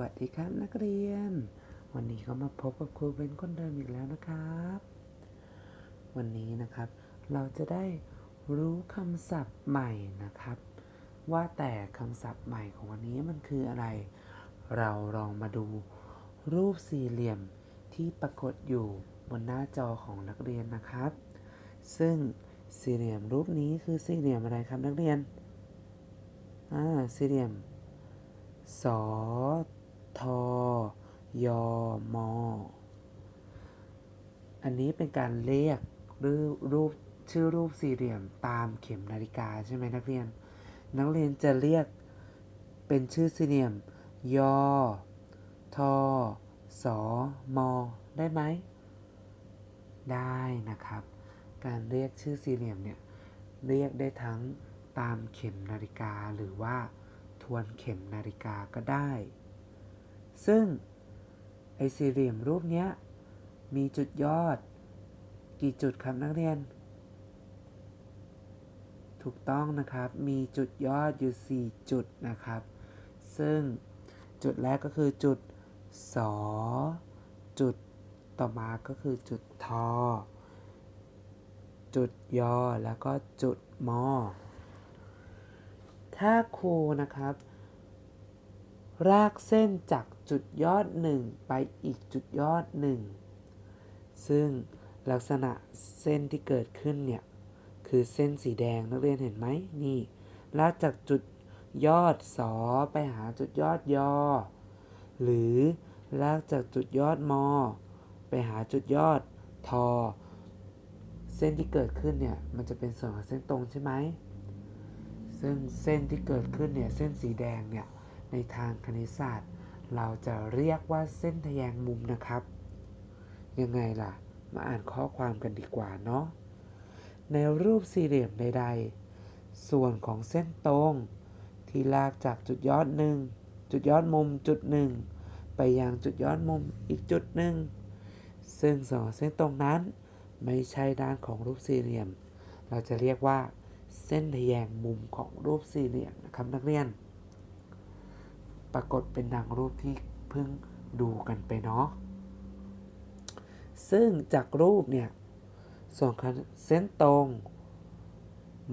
วัสดีครับนักเรียน วันนี้ก็มาพบกับครูเบนคนเดิมอีกแล้วนะครับ วันนี้นะครับ เราจะได้รู้คำศัพท์ใหม่นะครับ ว่าแต่คำศัพท์ใหม่ของวันนี้มันคืออะไร เราลองมาดูรูปสี่เหลี่ยมที่ปรากฏอยู่บนหน้าจอของนักเรียนนะครับ ซึ่งสี่เหลี่ยมรูปนี้คือสี่เหลี่ยมอะไรครับนักเรียนอ่าสี่เหลี่ยมสอ ทอยอมออันนี้เป็นการเรียกรูปรูปชื่อรูปสี่เหลี่ยมตามเข็มนาฬิกาใช่ไหมนักเรียน นักเรียนจะเรียกเป็นชื่อสี่เหลี่ยมยอทอสอมอได้ไหม ได้นะครับ การเรียกชื่อสี่เหลี่ยมเนี่ยเรียกได้ทั้งตามเข็มนาฬิกาหรือว่าทวนเข็มนาฬิกาก็ได้ ซึ่งไอสี่เหลี่ยมรูปเนี้ยมีจุดยอด กี่จุดครับนักเรียน ถูกต้องนะครับ มีจุดยอดอยู่ 4 จุดนะครับ ซึ่งจุดแรกก็คือจุดสอจุดต่อมาก็คือจุดทอ จุดยอ แล้วก็จุดมอ ถ้าครูนะครับ รากเส้นจาก จุดยอดหนึ่งไปอีกจุดยอดหนึ่งซึ่งลักษณะเส้นที่เกิดขึ้นเนี่ย คือเส้นสีแดงนักเรียนเห็นไหมนี่ลากจากจุดยอดสอไปหาจุดยอดยอ หรือลากจากจุดยอดมอ ไปหาจุดยอดทอ เส้นที่เกิดขึ้นเนี่ย มันจะเป็นส่วนของเส้นตรงใช่ไหมซึ่งเส้นที่เกิดขึ้นเนี่ย เส้นสีแดงเนี่ย ในทางคณิตศาสตร์ เราจะเรียกว่าเส้นทแยงมุมนะครับ ยังไงล่ะ มาอ่านข้อความกันดีกว่าเนาะ ในรูปสี่เหลี่ยมใด ๆ ส่วนของเส้นตรง ที่ลากจากจุดยอดหนึ่งจุดยอดมุมจุดหนึ่งไปยังจุดยอดมุมอีกจุดหนึ่งซึ่งส่วนของเส้นตรงนั้น ไม่ใช่ด้านของรูปสี่เหลี่ยม เราจะเรียกว่า เส้นทแยงมุมของรูปสี่เหลี่ยมนะครับนักเรียน ปรากฏเป็นดังรูปที่เพิ่งดูกันไปเนาะ ซึ่งจากรูปเนี่ย ส่วนของเส้นตรง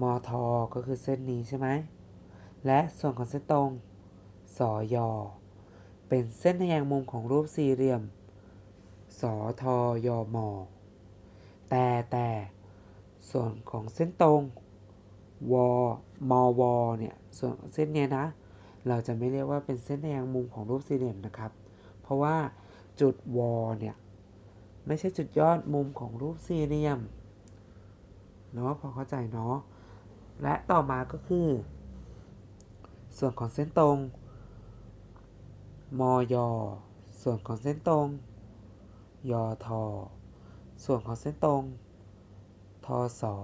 มอทอก็คือเส้นนี้ใช่ไหม และส่วนของเส้นตรง สอยอ เป็นเส้นทแยงมุมของรูปสี่เหลี่ยมสอทอยอมอแต่แต่ส่วนของเส้นตรง วมอวเนี่ย ส่วนเส้นเนี้ยนะ เราจะไม่เรียกว่าเป็นเส้นแยงมุมของรูปสี่เหลี่ยมนะครับ เพราะว่าจุดวเนี่ยไม่ใช่จุดยอดมุมของรูปสี่เหลี่ยมเนาะพอเข้าใจเนาะและต่อมาก็คือ ส่วนของเส้นตรงมยส่วนของเส้นตรงยทส่วนของเส้นตรงทอสอ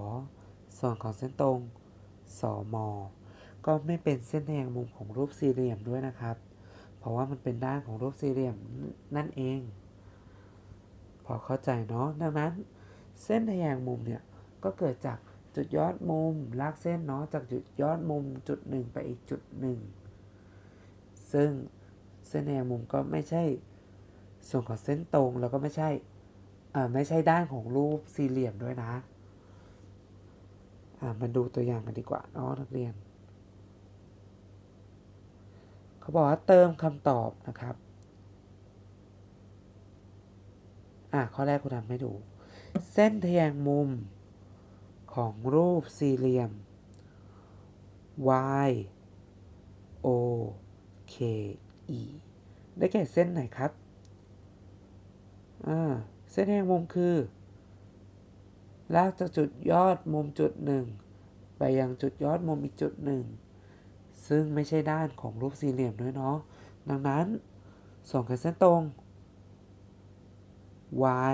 ส่วนของเส้นตรงสมอ ก็ไม่เป็นเส้นแทงมุมของรูปสี่เหลี่ยมด้วยนะครับ เพราะว่ามันเป็นด้านของรูปสี่เหลี่ยมนั่นเอง พอเข้าใจเนาะดังนั้น เส้นทแยงมุมเนี่ยก็เกิดจากจุดยอดมุมลากเส้นเนาะจากจุดยอดมุมจุดหนึ่งไปอีกจุดหนึ่งซึ่งเส้นแยงมุมก็ไม่ใช่ส่วนของเส้นตรงแล้วก็ไม่ใช่อ่าไม่ใช่ด้านของรูปสี่เหลี่ยมด้วยนะอ่ามาดูตัวอย่างกันดีกว่าเนาะนักเรียน เขาบอกว่าเติมคำตอบนะครับอะข้อแรกคุณทำให้ดู เส้นทแยงมุมของรูปสี่เหลี่ยม y o k e ได้แก่เส้นไหนครับอ่าเส้นแยงมุมคือ ลากจากจุดยอดมุมจุดหนึ่งไปยังจุดยอดมุมอีกจุดหนึ่ง ซึ่งไม่ใช่ด้านของรูปสี่เหลี่ยมด้วยเนาะ ดังนั้นส่วนของเส้นตรง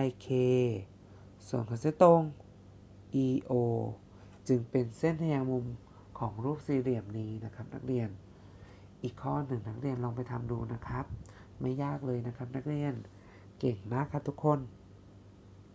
YK ส่วนของเส้นตรง EO จึงเป็นเส้นทแยงมุมของรูปสี่เหลี่ยมนี้นะครับ นักเรียน อีกข้อหนึ่งนักเรียนลองไปทำดูนะครับ ไม่ยากเลยนะครับนักเรียน เก่งมากครับทุกคน